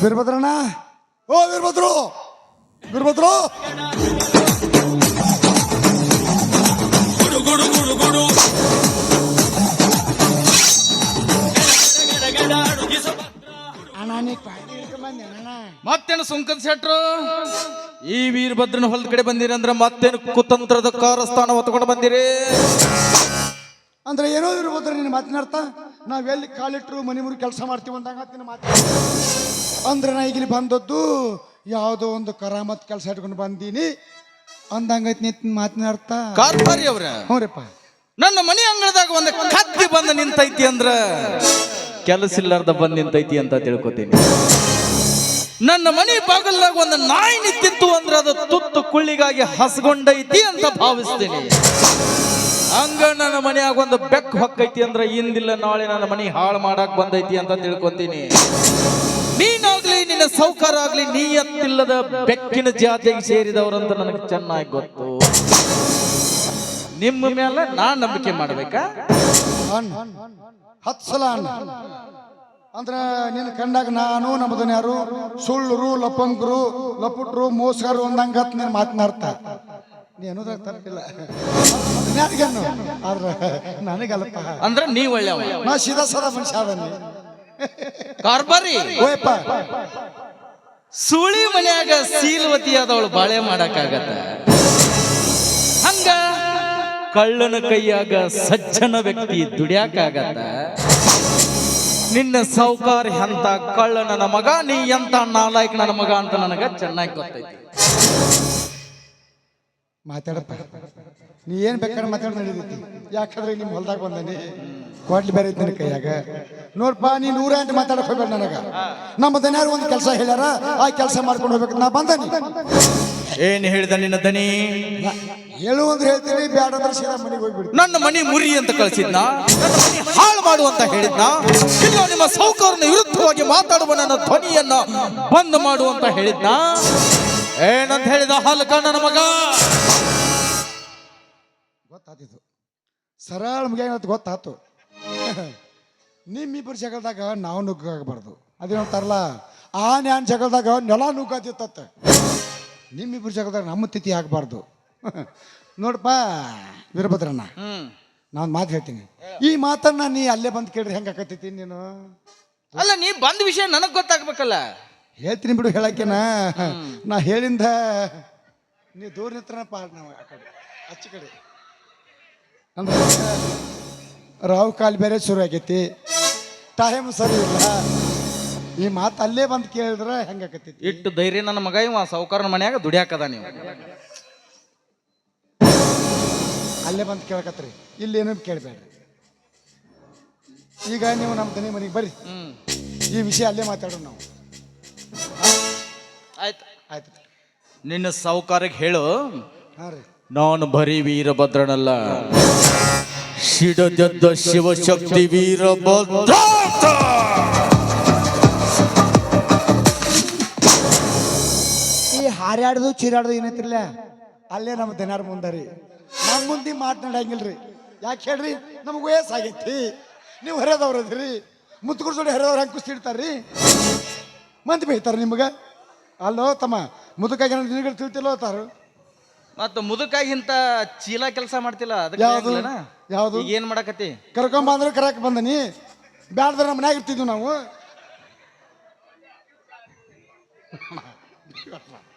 ವೀರಭದ್ರಣ್ಣ? ಓ ವೀರಭದ್ರು! ವೀರಭದ್ರು! ಅಣ್ಣ ನೀ ಮತ್ತೇನು ಸುಂಕದ ಶೆಟ್ರು? ಈ ವೀರಭದ್ರನ ಹೊಲದ ಕಡೆ ಬಂದಿರಿ ಅಂದ್ರೆ ಮತ್ತೇನು ಕುತಂತ್ರದ ಕಾರಸ್ಥಾನ ಹೊತ್ಕೊಂಡು ಬಂದಿರಿ? ಅಂದ್ರೆ ಏನೋ ವೀರಭದ್ರ ನಿನ್ನ ಮಾತಿನ ಅರ್ಥ? ನಾವೆಲ್ಲಿ ಕಾಲಿಟ್ಟರು ಕಾಲಿಟ್ರು ಮನೆ ಮುರಿ ಕೆಲಸ ಮಾಡ್ತೀವಿ ಅಂದಾಗ ನಿನ್ನ ಮಾತು ಅಂದ್ರೆ ನಾ ಈಗಲಿ ಬಂದದ್ದು ಯಾವುದೋ ಒಂದು ಕರಾಮತ್ ಕೆಲಸ ಇಟ್ಕೊಂಡು ಬಂದೀನಿ. ಅಂದಂಗೈತಿ ನಿಂತ ಮಾತಿನ ಅರ್ಥ? ಕಾರ್ಬಾರಿ ಅವ್ರ. ಹ್ಞೂ ರೀಪ್ಪ. ನನ್ನ ಮನೆ ಅಂಗಳದಾಗ ಒಂದು ಕತ್ತಿ ಬಂದು ನಿಂತೈತಿ ಅಂದ್ರ? ಕೆಲಸ ಇಲ್ಲಾರ್ದ ಬಂದ್ ನಿಂತೈತಿ ಅಂತ ತಿಳ್ಕೊತೀನಿ. ನನ್ನ ಮನೆ ಬಾಗಲ್ದಾಗ ಒಂದು ನಾಯಿ ನಿಂತಿತ್ತು ಅಂದ್ರೆ ಅದು ತುತ್ತು ಕುಳ್ಳಿಗಾಗಿ ಹಸ್ಗೊಂಡೈತಿ ಅಂತ ಭಾವಿಸ್ತೀನಿ. ಹಂಗ ನನ್ನ ಮನೆಯಾಗ ಒಂದು ಬೆಕ್ಕ ಹೊಕ್ಕೈತಿ ಅಂದ್ರೆ ಇಂದಿಲ್ಲ ನಾಳೆ ನನ್ನ ಮನೆ ಹಾಳು ಮಾಡಕ್ ಬಂದೈತಿ ಅಂತ ತಿಳ್ಕೊತೀನಿ. ನೀನಾಗ್ಲಿ ನಿನ್ನ ಸೌಕಾರ ಆಗ್ಲಿ ನೀಯತ್ತಿಲ್ಲದ ಬೆಕ್ಕಿನ ಜಾತಿಗೆ ಸೇರಿದವರಂತ ನನಗೆ ಚೆನ್ನಾಗಿ ಗೊತ್ತು. ನಿಮ್ಮ ಮೇಲೆ ನಾ ನಂಬಿಕೆ ಮಾಡ್ಬೇಕಾ? ಹತ್ತು ಸಲ ಅಂದ್ರೆ ನಿನ್ನ ಕಂಡಾಗ ನಾನು ನಮ್ಮದನ್ನ ಯಾರು? ಸುಳ್ಳರು ಲಪಂಕರು ಲಪುಟ್ರು ಮೋಸಗಾರರು ಒಂದಂಗ ನೀನು ಮಾತನಾಡ್ತ ನೀ ಅನ್ನೋದಾಗ ತರಕಿಲ್ಲ ಯಾರಿಗನ್ನು? ಆದ್ರೆ ನನಗಲ್ಲಪ್ಪ. ಅಂದ್ರ ನೀ ಒಳ್ಳೆ ನಾ ಸೀದಾ ಸದಾ ಮನುಷ್ಯ ಅದನ್ನಿ ಕಾರ್ಬಾರಿ. ಓಯಪ್ಪ ಸುಳಿ ಮನ್ಯಾಗ ಆದವಳು ಬಾಳೆ ಮಾಡಕ್ಕಾಗತ್ತ. ಹಂಗ ಕಳ್ಳನ ಕೈಯಾಗ ಸಜ್ಜನ ವ್ಯಕ್ತಿ ದುಡಿಯಾಕಾಗತ್ತ. ನಿನ್ನ ಸೌಕಾರ ಎಂತ ಕಳ್ಳ ನನ್ನ ಮಗ ನೀ ಎಂತ ನಾಲಾಯ್ಕ ನನ್ನ ಮಗ ಅಂತ ನನಗ ಚೆನ್ನಾಗಿ ಗೊತ್ತೈತಿ. ಮಾತಾಡಪ್ಪ. ನೀ ಏನ್ ಬೇಕಾದ್ರೆ ಮಾತಾಡ್ತಾ ಯಾಕಂದ್ರೆ ನಿಮ್ ಹೊಲ್ದಾಗ ಬಂದಾನಿ. ಕೊಡ್ಲಿ ಬೇರೆ ನನ್ನ ಕೈಯಾಗ. ನೋಡ್ಪ ನೀ ನೂರ ಅಂತ ಮಾತಾಡಕ್ ಹೋಗ್ಬೇಡ ನನಗ. ನಮ್ಮ ದನ್ಯಾರು ಒಂದು ಕೆಲಸ ಹೇಳ್ಯಾರ ಆ ಕೆಲಸ ಮಾಡ್ಕೊಂಡು ಹೋಗ್ಬೇಕು. ನಾ ಬಂದನಿ ಏನ್ ಹೇಳಿದ ನಿನ್ನ ದನಿ? ಹೇಳು ಅಂದ್ರೆ ಹೇಳ್ತೀನಿ ಬ್ಯಾಡ ಅಂದ್ರೆ ಸೀದಾ ಮನೆಗೆ ನನ್ನ ಮನಿ ಮುರಿ ಅಂತ ಕಳಿಸಿದ್ನ? ನನ್ನ ಮನಿ ಹಾಳು ಮಾಡು ಅಂತ ಹೇಳಿದ್ನ? ಇಲ್ಲ ನಿಮ್ಮ ಸೌಕರ್ಯನ ವಿರುದ್ಧವಾಗಿ ಮಾತಾಡುವ ನನ್ನ ಧ್ವನಿಯನ್ನ ಬಂದ್ ಮಾಡು ಅಂತ ಹೇಳಿದ್ನ? ಏನಂತ ಹೇಳಿದ ಹಲ್ಕ ನನ್ನ ಮಗ? ಗೊತ್ತಾತಿತ್ತು. ಸರಳ ಮುಗಿಯ ಗೊತ್ತಾತು. ನಿಮ್ಮಿಬ್ಬರು ಜಗಳದಾಗ ನಾವು ನುಗ್ಗಾಗಬಾರ್ದು ಅದೇನಂತಾರಲ್ಲ ಆ ನ್ಯಾನ್ ಜಗಳದಾಗ ನೆಲ ನುಗ್ಗಾತಿತ್ತ ನಿಮ್ಮಿಬ್ಬರು ಜಗಳದಾಗ ನಮ್ಮ ತಿಥಿ ಆಗಬಾರ್ದು. ನೋಡಪ್ಪ ವೀರಭದ್ರಣ್ಣ ನಾನು ಮಾತು ಹೇಳ್ತೀನಿ. ಈ ಮಾತನ್ನ ನೀ ಅಲ್ಲೇ ಬಂದು ಕೇಳ್ರಿ ಹೆಂಗೆ ಆಕತ್ತೈತಿ ನೀನು? ಅಲ್ಲ ನೀ ಬಂದ ವಿಷಯ ನನಗೆ ಗೊತ್ತಾಗ್ಬೇಕಲ್ಲ. ಹೇಳ್ತೀನಿ ಬಿಡು ಹೇಳಕ್ಕೇನ. ನಾ ಹೇಳಿಂದ ನೀ ದೂರ ನಿತ್ರನ ಪಾಡ್ ನಾವು ಆ ಕಡೆ ಅಚ್ಚ ಕಡೆ. ಅಂದ್ರೆ ರಾವ್ ಕಾಲು ಬೇರೆ ಶುರು ಆಗೈತಿ. ಟೈಮ್ ಸರಿ ಇಲ್ಲ. ಈ ಮಾತು ಅಲ್ಲೇ ಬಂದು ಕೇಳಿದ್ರೆ ಹೆಂಗಾಕತ್ತೈತಿ ಇಟ್ಟು ಧೈರ್ಯ ನನ್ನ ಮಗ ಇವ ಸೌಕರ್ನ ಮನ್ಯಾಗ ದುಡಿಯಾಕದ ನೀವು. ಅಲ್ಲೇ ಬಂದು ಕೇಳಕತ್ರಿ. ಇಲ್ಲಿ ಏನೇನು ಕೇಳಬೇಡ್ರಿ. ಈಗ ನೀವು ನಮ್ಮ ದನಿ ಮನೆಗೆ ಬರ್ರಿ. ಹ್ಮ್. ಈ ವಿಷಯ ಅಲ್ಲೇ ಮಾತಾಡೋಣ ನಾವು. ಆಯ್ತು. ಆಯ್ತು. ನಿನ್ನ ಸೌಕಾರಿಗೆ ಹೇಳು. ಹಾಂ ರೀ. ನಾನು ಬರೀ ವೀರಭದ್ರನಲ್ಲ. ಶಿಡದದ್ದ ಶಿವಶಕ್ತಿ ವೀರಭದ್ರ. ಈ ಹಾರ್ಯಾಡ್ದು, ಚೀರಾಡ್ದು ಏನೈತಿರ್ಲ ಅಲ್ಲೇ ನಮ್ಮ ದಿನಾರ ಮುಂದರಿ. ನಮ್ಮ ಮುಂದೆ ಮಾತನಾಡಂಗಿಲ್ರಿ. ಯಾಕೆ ಹೇಳ್ರಿ? ನಮಗೆ ವಯಸ್ಸಾಗೈತಿ. ನೀವು ಹರಿಯೋದವ್ರದ್ರಿ ಅದ್ರಿ. ಮುತ್ಕುರ್ ಜೋಡಿ ಕುಸ್ತಿಡ್ತಾರ್ರಿ ಹೆಂಗೆ ಕುಸ್ತಿ ಇಡ್ತಾರ್ರಿ ಮಂದಿ ಬೈತಾರೆ ನಿಮ್ಗೆ? ಅಲ್ಲೋ ತಮ್ಮ ಮುದುಕಾಗಿ ನಿನಗಳು ತಿಳ್ತಿಲ್ಲೋ ಮತ್ತ ಮುದುಕಾಗಿಂತ ಚೀಲ ಕೆಲಸ ಮಾಡ್ತಿಲ್ಲ ಅದಕ್ಕೆ ಯಾವ್ದು? ಯಾವ್ದು? ಈಗ ಏನ್ ಮಾಡಕತ್ತಿ ಕರ್ಕೊಂಬ ಅಂದ್ರೆ ಕರಕ್ ಬಂದನಿ ಬ್ಯಾಡ್ದ್ರೆ ನಮ್ಮ ಮನ್ಯಾಗ ಇರ್ತಿದ್ವಿ ನಾವು